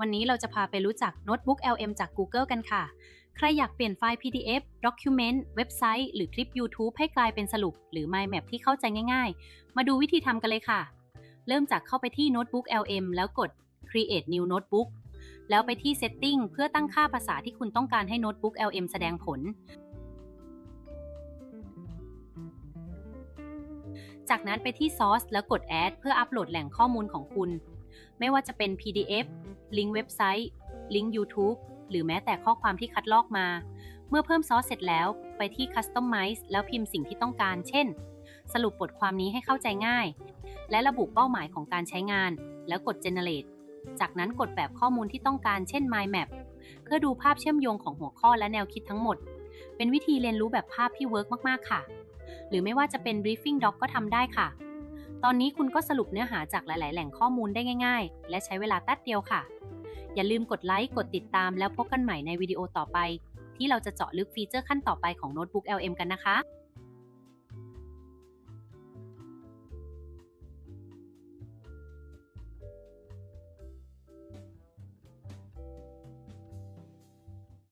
วันนี้เราจะพาไปรู้จักโน้ตบุ๊ก LM จาก Google กันค่ะ ใครอยากเปลี่ยนไฟล์ PDF Document เว็บไซต์ หรือคลิป YouTube ให้กลายเป็นสรุป หรือ Mind Map ที่เข้าใจง่ายๆ มาดูวิธีทำกันเลยค่ะ เริ่มจากเข้าไปที่ Notebook LM แล้วกด Create New Notebook แล้วไปที่ Setting เพื่อตั้งค่าภาษาที่คุณต้องการให้ Notebook LM แสดงผล จากนั้นไปที่ Source แล้วกด Add เพื่ออัปโหลดแหล่งข้อมูลของคุณ ไม่ว่าจะเป็น PDF ลิงก์เว็บไซต์ ลิงก์ YouTube หรือแม้แต่ข้อความที่คัดลอกมา เมื่อเพิ่มซอสเสร็จแล้วไปที่ Customize แล้วพิมพ์สิ่งที่ต้องการ เช่น สรุปบทความนี้ให้เข้าใจง่าย และระบุเป้าหมายของการใช้งาน แล้วกด Generate จากนั้นกดแบบข้อมูลที่ต้องการเช่น Mind Map เพื่อดูภาพเชื่อมโยงของหัวข้อและแนวคิดทั้งหมด เป็นวิธีเรียนรู้แบบภาพที่เวิร์กมาก ๆ ค่ะ หรือไม่ว่าจะเป็น Briefing Doc ก็ทำได้ค่ะ ตอนนี้คุณก็สรุปเนื้อหาจากหลาย ๆ แหล่งข้อมูลได้ง่าย ๆ และใช้เวลาแป๊บเดียวค่ะ อย่าลืมกดไลค์ กดติดตามแล้วพบกันใหม่ในวิดีโอต่อไป ที่เราจะเจาะลึกฟีเจอร์ขั้นต่อไปของโน้ตบุ๊ก LM กันนะคะ